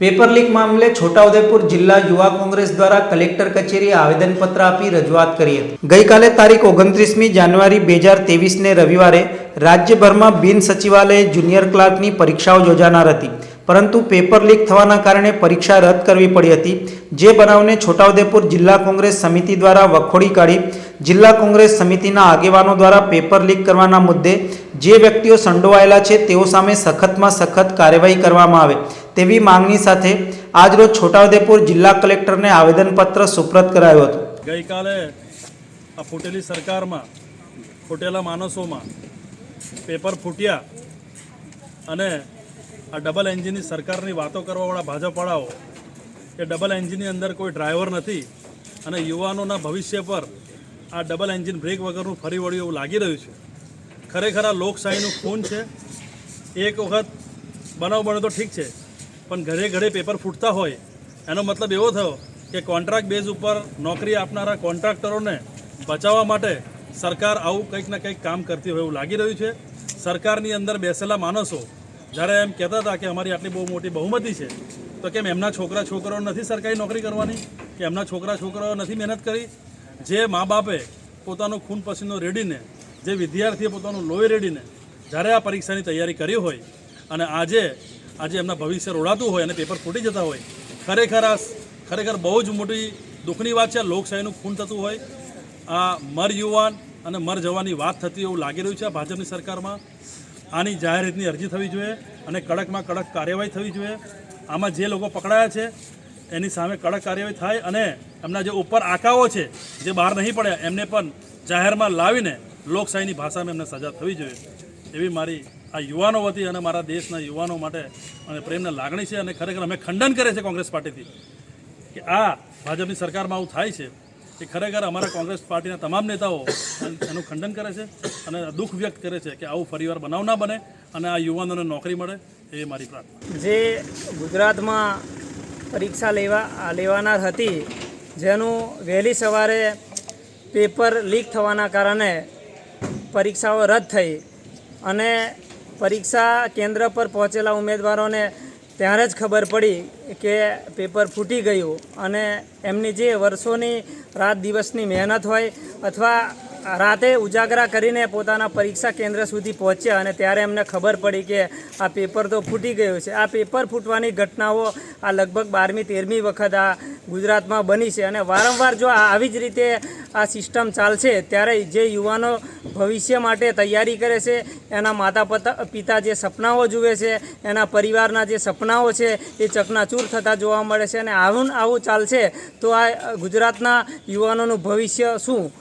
Paper leak મામલે છોટાઉદેપુર જિલ્લા યુવા કોંગ્રેસ દ્વારા કલેક્ટર કચેરીએ આવેદનપત્ર આપી રજૂઆત કરી હતી. ગઈકાલે તારીખ ઓગણત્રીસમી જાન્યુઆરી બે હજાર તેવીસને રવિવારે રાજ્યભરમાં બિન સચિવાલય જુનિયર ક્લાર્કની પરીક્ષાઓ યોજાનાર હતી. પરંતુ પેપર લીક થવાના કારણે પરીક્ષા રદ કરવી પડી હતી, જે બનાવને છોટાઉદેપુર જિલ્લા કોંગ્રેસ સમિતિ દ્વારા વખોડી કાઢી. જિલ્લા કોંગ્રેસ સમિતિના આગેવાનો દ્વારા પેપર લીક કરવાના મુદ્દે જે વ્યક્તિઓ સંડોવાયેલા છે, તેઓ સામે સખતમાં સખત કાર્યવાહી કરવામાં આવે તેવી માંગણી સાથે આજરોજ છોટાઉદેપુર જિલ્લા કલેક્ટરને આવેદનપત્ર સુપ્રત કરાયો હતો. ગઈકાલે આ ફૂટેલી સરકારમાં, ફૂટેલા માણસોમાં પેપર ફૂટ્યા અને આ ડબલ એન્જિનની સરકારની વાતો કરવાવાળા ભાજપવાળાઓ એ ડબલ એન્જિનની અંદર કોઈ ડ્રાઈવર નથી અને યુવાનોના ભવિષ્ય પર આ ડબલ એન્જિન બ્રેક વગરનું ફરી વળ્યું એવું લાગી રહ્યું છે. ખરેખર આ લોકશાહીનું ખૂન છે. એક વખત બનાવ બને તો ઠીક છે, પણ ઘરે ઘરે પેપર ફૂટતા હોય એનો મતલબ એવો થયો કે કોન્ટ્રાક્ટ બેઝ ઉપર નોકરી આપનારા કોન્ટ્રાક્ટરોને બચાવવા માટે સરકાર આવું કંઈક ને કંઈક કામ કરતી હોય એવું લાગી રહ્યું છે. સરકારની અંદર બેસેલા માણસો, જ્યારે એમ કહેતા હતા કે અમારી આટલી બહુ મોટી બહુમતી છે, તો કેમ એમના છોકરા છોકરાઓ નથી સરકારી નોકરી કરવાની? કે એમના છોકરા છોકરાઓ નથી મહેનત કરી? જે મા બાપે પોતાનો ખૂન પસીનો રેડીને, જે વિદ્યાર્થીએ પોતાનું લોહી રેડીને, જ્યારે આ પરીક્ષાની તૈયારી કરી હોય અને આજે આજે એમના ભવિષ્ય રોડાતું હોય અને પેપર ફૂટી જતા હોય, ખરેખર આ ખરેખર બહુ જ મોટી દુઃખની વાત છે. લોકશાહીનું ખૂન થતું હોય આ મર યુવાન અને મર જવાની વાત થતી એવું લાગી રહ્યું છે આ ભાજપની સરકારમાં. આની જાહેર રીતની અરજી થવી જોઈએ અને કડકમાં કડક કાર્યવાહી થવી જોઈએ. આમાં જે લોકો પકડાયા છે, એની સામે કડક કાર્યવાહી થાય અને એમના જે ઉપર આકાઓ છે, જે બહાર નહીં પડ્યા, એમને પણ જાહેરમાં લાવીને લોકશાહીની ભાષામાં એમને સજા થવી જોઈએ. એવી મારી આ યુવાનો વતી અને મારા દેશના યુવાનો માટે અને પ્રેમને લાગણી છે અને ખરેખર અમે ખંડન કરે છે કોંગ્રેસ પાર્ટીથી કે આ ભાજપની સરકારમાં આવું થાય છે. એ ખરેખર અમારા કોંગ્રેસ પાર્ટીના તમામ નેતાઓ એનું ખંડન કરે છે અને દુઃખ વ્યક્ત કરે છે કે આવું ફરીવાર બનાવ ના બને અને આ યુવાનોને નોકરી મળે, એ મારી પ્રાર્થના જે ગુજરાતમાં પરીક્ષા લેવા, લેવાનાર હતી, જેનું વહેલી સવારે પેપર લીક થવાના કારણે પરીક્ષાઓ રદ થઈ અને પરીક્ષા કેન્દ્ર પર પહોંચેલા ઉમેદવારોને ત્યારે જ ખબર પડી કે પેપર ફૂટી ગયું અને એમની જે વર્ષોની રાત દિવસની મહેનત હોય અથવા રાતે ઉજાગરા કરીને પોતાના પરીક્ષા કેન્દ્ર સુધી પહોંચ્યા અને ત્યારે એમને ખબર પડી કે આ પેપર તો ફૂટી ગયું છે. આ પેપર ફૂટવાની ઘટનાઓ આ લગભગ બારમી, તેરમી વખત આ ગુજરાતમાં બની છે અને વારંવાર જો આવી જ રીતે આ સિસ્ટમ ચાલશે, ત્યારે જે યુવાનો ભવિષ્ય માટે તૈયારી કરે છે, એના માતા પિતા પિતા જે સપનાઓ જુએ છે, એના પરિવારના જે સપનાઓ છે, એ ચકનાચૂર થતા જોવા મળે છે અને આવું આવું ચાલશે, તો આ ગુજરાતના યુવાનોનું ભવિષ્ય શું?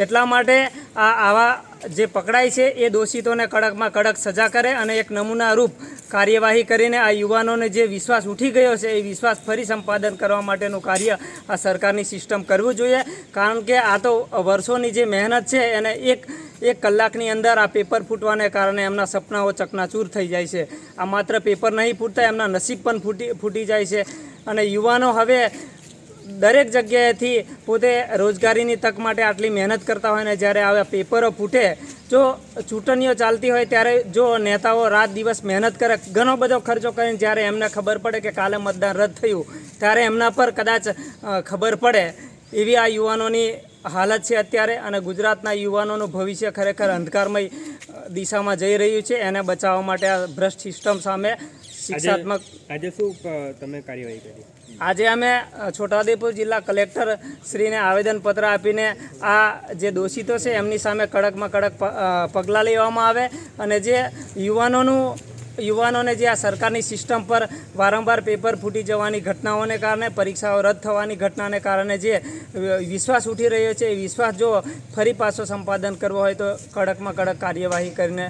એટલા માટે આ આવા જે પકડાય છે, એ દોષિતોને કડકમાં કડક સજા કરે અને એક નમૂના રૂપ કાર્યવાહી કરીને આ યુવાનોને જે વિશ્વાસ ઉઠી ગયો છે, એ વિશ્વાસ ફરી સંપાદન કરવા માટેનું કાર્ય આ સરકારની સિસ્ટમ કરવું જોઈએ. કારણ કે આ તો વર્ષોની જે મહેનત છે, એને એક એક કલાકની અંદર આ પેપર ફૂટવાને કારણે એમના સપનાઓ ચકનાચૂર થઈ જાય છે. આ માત્ર પેપર નહીં ફૂટતા, એમના નસીબ પણ ફૂટી ફૂટી જાય છે. અને યુવાનો હવે દરેક જગ્યાએથી પોતે રોજગારીની તક માટે આટલી મહેનત કરતા હોય ને જ્યારે આવા પેપરો ફૂટે જો ચૂંટણીઓ ચાલતી હોય ત્યારે જો નેતાઓ રાત દિવસ મહેનત કરે ઘણો બધો ખર્ચો કરીને જ્યારે એમને ખબર પડે કે કાલે મતદાન રદ થયું ત્યારે એમના પર કદાચ ખબર પડે. એવી આ યુવાનોની હાલત છે અત્યારે અને ગુજરાતના યુવાનોનું ભવિષ્ય ખરેખર અંધકારમય દિશામાં જઈ રહ્યું છે. એને બચાવવા માટે આ ભ્રષ્ટ સિસ્ટમ સામે શિક્ષાત્મક આજે શું તમે કાર્યવાહી કરી? આજે અમે છોટાઉદેપુર જિલ્લા કલેક્ટર શ્રીને આવેદનપત્ર આપીને આ જે દોષિતો છે, એમની સામે કડકમાં કડક પગલાં લેવામાં આવે અને જે યુવાનોનું, યુવાનોને જે આ સરકારની સિસ્ટમ પર વારંવાર પેપર ફૂટી જવાની ઘટનાઓને કારણે, પરીક્ષાઓ રદ થવાની ઘટનાને કારણે જે વિશ્વાસ ઉઠી રહ્યો છે, એ વિશ્વાસ જો ફરી પાછો સંપાદન કરવો હોય તો કડકમાં કડક કાર્યવાહી કરીને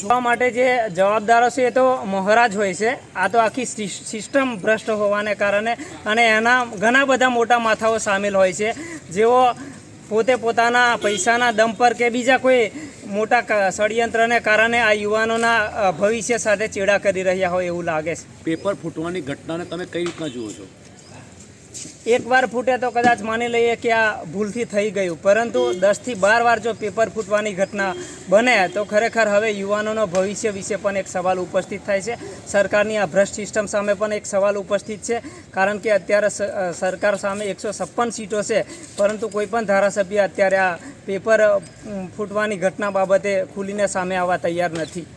જોવા માટે જે જવાબદારો છે એ તો મહારાજ હોય છે. આ તો આખી સિસ- સિસ્ટમ ભ્રષ્ટ હોવાને કારણે અને એના ઘણા બધા મોટા માથાઓ સામેલ હોય છે. જેઓ પોતે પોતાના પૈસાના દમ પર કે બીજા કોઈ મોટા ષડયંત્રને કારણે આ યુવાનોના ભવિષ્ય સાથે ચેડા કરી રહ્યા હોય એવું લાગે છે. પેપર ફૂટવાની ઘટનાને તમે કઈ રીતના જુઓ છો? એકવાર ફૂટે તો કદાચ માની લઈએ કે આ ભૂલથી થઈ ગયું. પરંતુ દસથી બાર વાર જો પેપર ફૂટવાની ઘટના બને, તો ખરેખર હવે યુવાનોનો ભવિષ્ય વિશે પણ એક સવાલ ઉપસ્થિત થાય છે. સરકારની આ ભ્રષ્ટ સિસ્ટમ સામે પણ એક સવાલ ઉપસ્થિત છે. કારણ કે અત્યારે સરકાર સામે એકસો છપ્પન સીટો છે, પરંતુ કોઈપણ ધારાસભ્ય અત્યારે આ પેપર ફૂટવાની ઘટના બાબતે ખુલીને સામે આવવા તૈયાર નથી.